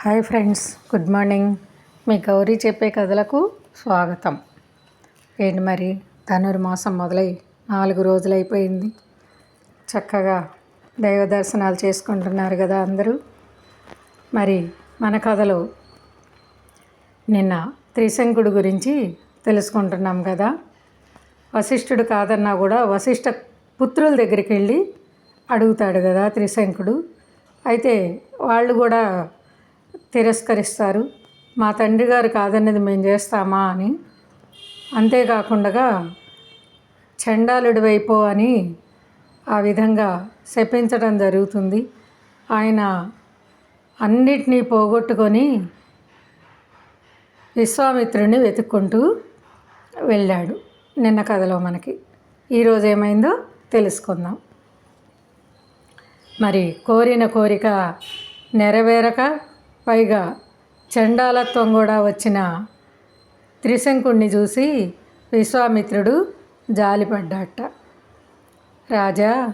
Hi friends good morning. మీ గౌరీ చెప్పే కథలకు స్వాగతం. ఏంటి మరి? ధనుర్మాసం మొదలై నాలుగు రోజులు అయిపోయింది. చక్కగా దైవ దర్శనాలు చేసుకుంటున్నారు కదా అందరూ. మరి మన కథలో నిన్న త్రిశంకుడు గురించి తెలుసుకుంటున్నాం కదా. వశిష్ఠుడు కాదన్నా కూడా వశిష్ఠ పుత్రుల దగ్గరికి వెళ్ళి అడుగుతాడు కదా త్రిశంకుడు. అయితే వాళ్ళు కూడా తిరస్కరిస్తారు. మా తండ్రి గారు కాదన్నది మేము చేస్తామా అని. అంతేకాకుండా చండాలుడి వైపు అని ఆ విధంగా శపించడం జరుగుతుంది. ఆయన అన్నిటినీ పోగొట్టుకొని విశ్వామిత్రుడిని వెతుక్కుంటూ వెళ్ళాడు నిన్న కథలో మనకి. ఈరోజు ఏమైందో తెలుసుకుందాం. మరి కోరిన కోరిక నెరవేరక పైగా చండాలత్వం కూడా వచ్చిన త్రిశంకుణ్ణి చూసి విశ్వామిత్రుడు జాలిపడ్డాట. రాజా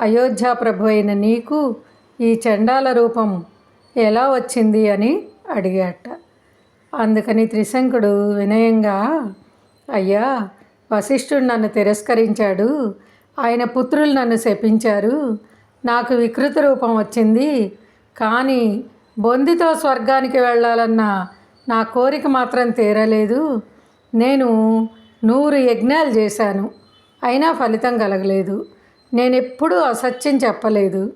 అయోధ్య ప్రభు అయిన నీకు ఈ చండాల రూపం ఎలా వచ్చింది అని అడిగాట. అందుకని త్రిశంకుడు వినయంగా అయ్యా వశిష్ఠుడు నన్ను తిరస్కరించాడు. ఆయన పుత్రులు నన్ను శపించారు. నాకు వికృత రూపం వచ్చింది. కానీ బొందితో స్వర్గానికి వెళ్ళాలన్న నా కోరిక మాత్రం తీరలేదు. నేను నూరు యజ్ఞాలు చేశాను. అయినా ఫలితం కలగలేదు. నేను ఎప్పుడూ అసత్యం చెప్పలేదు.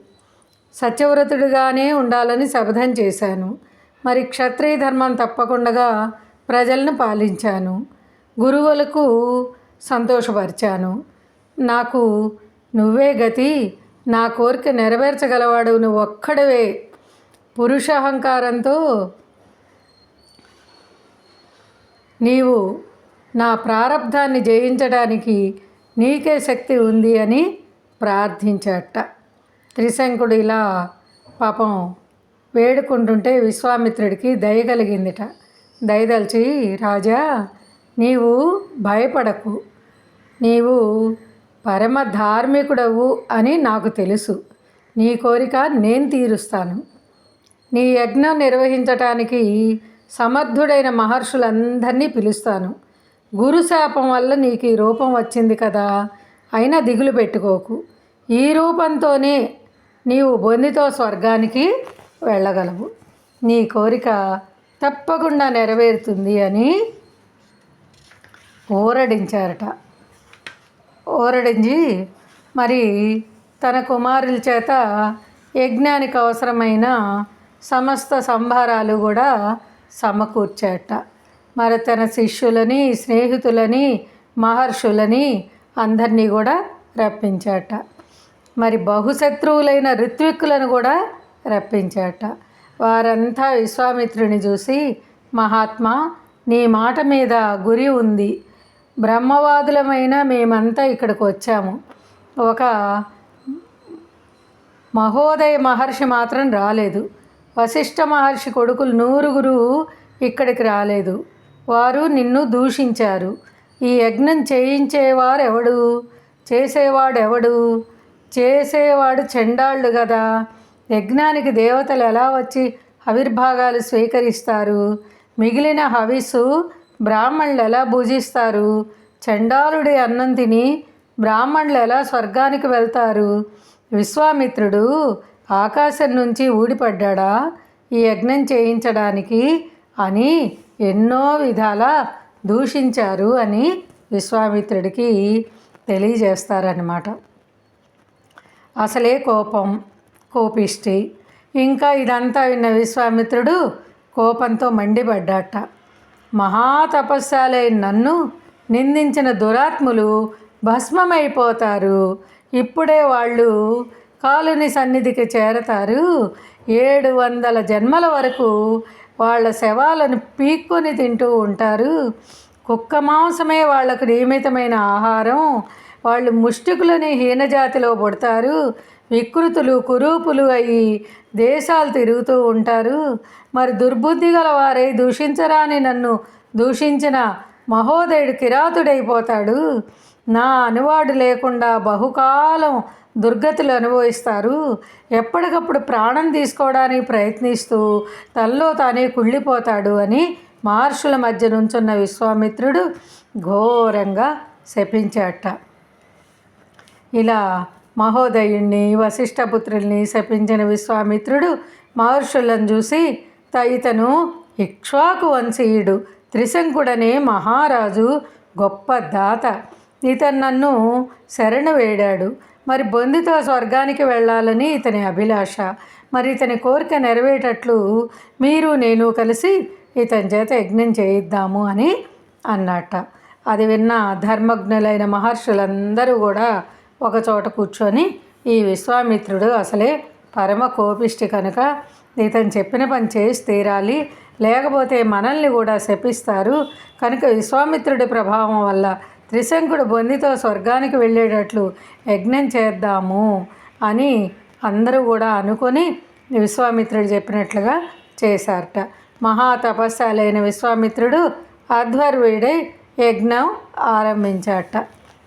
సత్యవ్రతుడిగానే ఉండాలని శపథం చేశాను. మరి క్షత్రియ ధర్మం తప్పకుండా ప్రజలను పాలించాను. గురువులకు సంతోషపరిచాను. నాకు నువ్వే గతి నా కోరిక నెరవేర్చగలవాడు నువ్వు ఒక్కడవే పురుషహంకారంతో నీవు నా ప్రారంధాన్ని జయించడానికి నీకే శక్తి ఉంది అని ప్రార్థించట. త్రిశంకుడు ఇలా పాపం వేడుకుంటుంటే విశ్వామిత్రుడికి దయ కలిగిందిట. దయదలిచి రాజా నీవు భయపడకు. నీవు పరమ ధార్మికుడవు అని నాకు తెలుసు. నీ కోరిక నేను తీరుస్తాను. నీ యజ్ఞం నిర్వహించటానికి సమర్థుడైన మహర్షులందరినీ పిలుస్తాను. గురుశాపం వల్ల నీకు ఈ రూపం వచ్చింది కదా. అయినా దిగులు పెట్టుకోకు. ఈ రూపంతోనే నీవు బొందితో స్వర్గానికి వెళ్ళగలవు. నీ కోరిక తప్పకుండా నెరవేరుతుంది అని ఊరడించారట. ఊరడించి మరి తన కుమారుల చేత యజ్ఞానికి అవసరమైన సమస్త సంభారాలు కూడా సమకూర్చాట. మరి తన శిష్యులని స్నేహితులని మహర్షులని అందరినీ కూడా రప్పించాట. మరి బహుశత్రువులైన ఋత్విక్కులను కూడా రప్పించాట. వారంతా విశ్వామిత్రుని చూసి మహాత్మా నీ మాట మీద గురి ఉంది. బ్రహ్మవాదులమైన మేమంతా ఇక్కడికి వచ్చాము. ఒక మహోదయ మహర్షి మాత్రం రాలేదు. వశిష్ఠ మహర్షి కొడుకులు నూరుగురు ఇక్కడికి రాలేదు. వారు నిన్ను దూషించారు. ఈ యజ్ఞం చేయించేవారెవడు? చేసేవాడెవడు? చేసేవాడు చెండాళ్ళు కదా యజ్ఞానికి దేవతలు ఎలా వచ్చి ఆవిర్భాగాలు స్వీకరిస్తారు? మిగిలిన హవిస్సు బ్రాహ్మణులు ఎలా పూజిస్తారు చండాలుడి అన్నం తిని బ్రాహ్మణులు ఎలా స్వర్గానికి వెళ్తారు? విశ్వామిత్రుడు ఆకాశం నుంచి ఊడిపడ్డా ఈ యజ్ఞం చేయించడానికి అని ఎన్నో విధాల దూషించారు అని విశ్వామిత్రుడికి తెలియజేస్తారన్నమాట. అసలే కోపం కోపిష్టి. ఇంకా ఇదంతా విన్న విశ్వామిత్రుడు కోపంతో మండిపడ్డాట. మహాతపస్సాలైన నన్ను నిందించిన దురాత్ములు భస్మమైపోతారు. ఇప్పుడే వాళ్ళు కాలుని సన్నిధికి చేరతారు. ఏడు వందల జన్మల వరకు వాళ్ళ శవాలను పీక్కొని తింటూ ఉంటారు. కుక్క మాంసమే వాళ్ళకు నియమితమైన ఆహారం. వాళ్ళు ముష్టికులని హీనజాతిలో పుడతారు. వికృతులు కురూపులు అయి దేశాలు తిరుగుతూ ఉంటారు. మరి దుర్బుద్ధి గల వారై దూషించరాని నన్ను దూషించిన మహోదయుడు కిరాతుడైపోతాడు. నా అనువాడు లేకుండా బహుకాలం దుర్గతులు అనుభవిస్తారు. ఎప్పటికప్పుడు ప్రాణం తీసుకోవడానికి ప్రయత్నిస్తూ తల్లో తానే కుళ్ళిపోతాడు అని మహర్షుల మధ్య నుంచున్న విశ్వామిత్రుడు ఘోరంగా శపించాట ఇలా మహోదయుణ్ణి వశిష్ఠపుత్రుల్ని శపించిన విశ్వామిత్రుడు మహర్షులను చూసి త ఇతను ఇక్ష్వాకు వంశీయుడు త్రిశంకుడనే మహారాజు గొప్ప దాత. ఇతను నన్ను శరణ వేడాడు. మరి బొందితో స్వర్గానికి వెళ్ళాలని ఇతని అభిలాష. మరి ఇతని కోరిక నెరవేటట్లు మీరు నేను కలిసి ఇతని చేత యజ్ఞం చేయిద్దాము అని అన్నట్ట. అది విన్న ధర్మజ్ఞులైన మహర్షులందరూ కూడా ఒకచోట కూర్చొని ఈ విశ్వామిత్రుడు అసలే పరమ కోపిష్టి కనుక ఇతను చెప్పిన పని చేసి తీరాలి. లేకపోతే మనల్ని కూడా శపిస్తారు. కనుక విశ్వామిత్రుడి ప్రభావం వల్ల త్రిశంకుడు బొందితో స్వర్గానికి వెళ్ళేటట్లు యజ్ఞం చేద్దాము అని అందరూ కూడా అనుకొని విశ్వామిత్రుడు చెప్పినట్లుగా చేశారట. మహా తపస్సాలైన విశ్వామిత్రుడు అధ్వర్వుడై యజ్ఞం ఆరంభించాట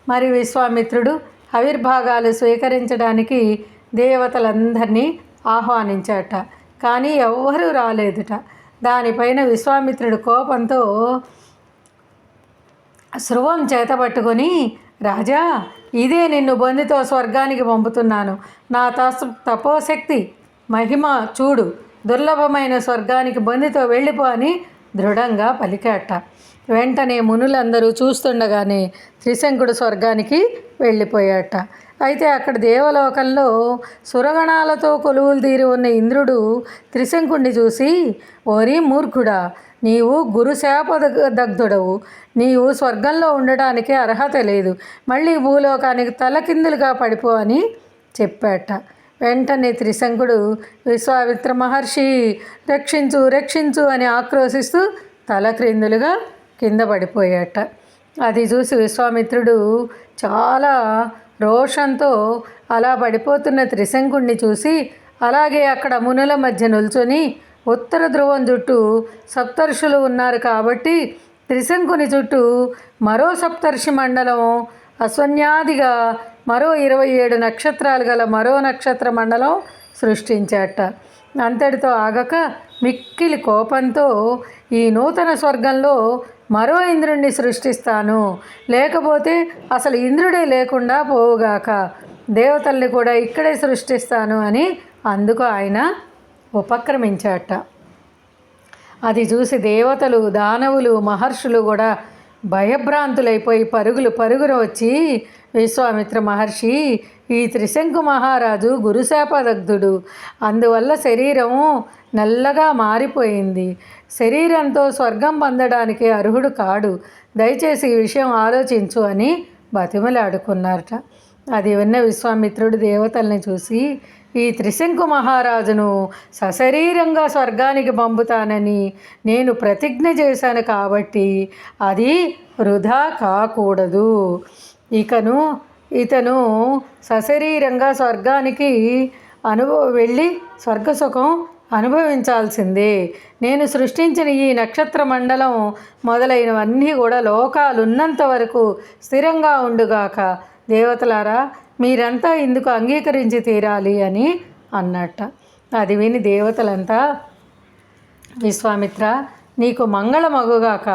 మరి విశ్వామిత్రుడు ఆవిర్భాగాలు స్వీకరించడానికి దేవతలందరినీ ఆహ్వానించాట కానీ ఎవ్వరూ రాలేదుట. దానిపైన విశ్వామిత్రుడు కోపంతో శృవం చేతబట్టుకొని రాజా ఇదే నిన్ను బందితో స్వర్గానికి పంపుతున్నాను. నా తస్ తపోశక్తి మహిమ చూడు. దుర్లభమైన స్వర్గానికి బందితో వెళ్ళిపో అని దృఢంగా పలికాట. వెంటనే మునులందరూ చూస్తుండగానే త్రిశంకుడు స్వర్గానికి వెళ్ళిపోయాట. అయితే అక్కడ దేవలోకంలో సురగణాలతో కొలువులు తీరి ఉన్న ఇంద్రుడు త్రిశంకుడిని చూసి ఓరి మూర్ఖుడా నీవు గురుశాప దగ్ధుడవు నీవు స్వర్గంలో ఉండడానికి అర్హత లేదు. మళ్ళీ భూలోకానికి తలకిందులుగా పడిపో అని చెప్పాట. వెంటనే త్రిశంకుడు విశ్వామిత్ర మహర్షి రక్షించు రక్షించు అని ఆక్రోశిస్తూ తలక్రిందులుగా కింద పడిపోయాట. అది చూసి విశ్వామిత్రుడు చాలా రోషంతో అలా పడిపోతున్న త్రిశంకుణ్ణి చూసి అలాగే అక్కడ మునుల మధ్య నిల్చొని ఉత్తర ధ్రువం చుట్టూ సప్తర్షులు ఉన్నారు కాబట్టి త్రిశంకుని చుట్టూ మరో సప్తర్షి మండలం అశ్వన్యాదిగా మరో ఇరవై ఏడు నక్షత్రాలు గల మరో నక్షత్ర మండలం సృష్టించాట. అంతటితో ఆగక మిక్కిలి కోపంతో ఈ నూతన స్వర్గంలో మరో ఇంద్రుణ్ణి సృష్టిస్తాను. లేకపోతే అసలు ఇంద్రుడే లేకుండా పోవుగాక దేవతల్ని కూడా ఇక్కడే సృష్టిస్తాను అని అందుకు ఆయన ఉపక్రమించాట. అది చూసి దేవతలు దానవులు మహర్షులు కూడా భయభ్రాంతులైపోయి పరుగులు పరుగున వచ్చి విశ్వామిత్ర మహర్షి ఈ త్రిశంకు మహారాజు గురుశాపదగ్ధుడు అందువల్ల శరీరం నల్లగా మారిపోయింది. శరీరంతో స్వర్గం పొందడానికి అర్హుడు కాడు. దయచేసి ఈ విషయం ఆలోచించు అని బతిమలాడుకున్నారట. అది విన్న విశ్వామిత్రుడు దేవతల్ని చూసి ఈ త్రిశంకు మహారాజును సశరీరంగా స్వర్గానికి పంపుతానని నేను ప్రతిజ్ఞ చేశాను కాబట్టి అది వృధా కాకూడదు. ఇకను ఇతను సశరీరంగా స్వర్గానికి అనుభవ వెళ్ళి స్వర్గసుఖం అనుభవించాల్సిందే. నేను సృష్టించిన ఈ నక్షత్ర మండలం మొదలైనవన్నీ కూడా లోకాలున్నంత వరకు స్థిరంగా ఉండుగాక. దేవతలారా మీరంతా ఇందుకు అంగీకరించి తీరాలి అని అన్నట్ట. అది విని దేవతలంతా విశ్వామిత్ర నీకు మంగళమగుగాక.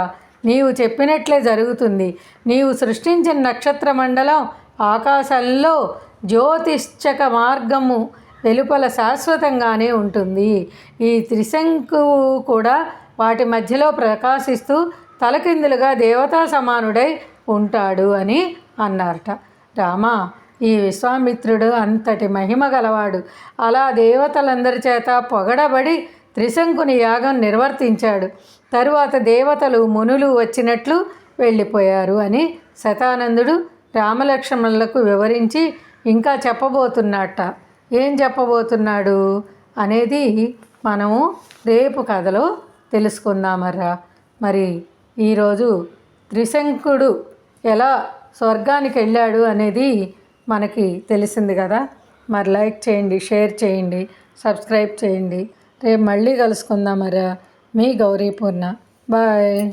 నీవు చెప్పినట్లే జరుగుతుంది. నీవు సృష్టించిన నక్షత్ర మండలం ఆకాశంలో జ్యోతిష్చక మార్గము. వెలుపల శాశ్వతంగానే ఉంటుంది. ఈ త్రిశంకు కూడా వాటి మధ్యలో ప్రకాశిస్తూ తలకిందులుగా దేవతా సమానుడై ఉంటాడు అని అన్నారట. రామా ఈ విశ్వామిత్రుడు అంతటి మహిమ గలవాడు. అలా దేవతలందరి చేత పొగడబడి త్రిశంకుని యాగం నిర్వర్తించాడు. తరువాత దేవతలు మునులు వచ్చినట్లు వెళ్ళిపోయారు అని శతానందుడు రామలక్ష్మణులకు వివరించి ఇంకా చెప్పబోతున్నట్ట. ఏం చెప్పబోతున్నాడు అనేది మనము రేపు కథలో తెలుసుకుందామర్రా. మరి ఈరోజు త్రిశంకుడు ఎలా స్వర్గానికి వెళ్ళాడు అనేది మనకి తెలిసింది కదా. మరి లైక్ చేయండి షేర్ చేయండి సబ్స్క్రైబ్ చేయండి. రేపు మళ్ళీ కలుసుకుందామరా మీ గౌరీపూర్ణ బాయ్.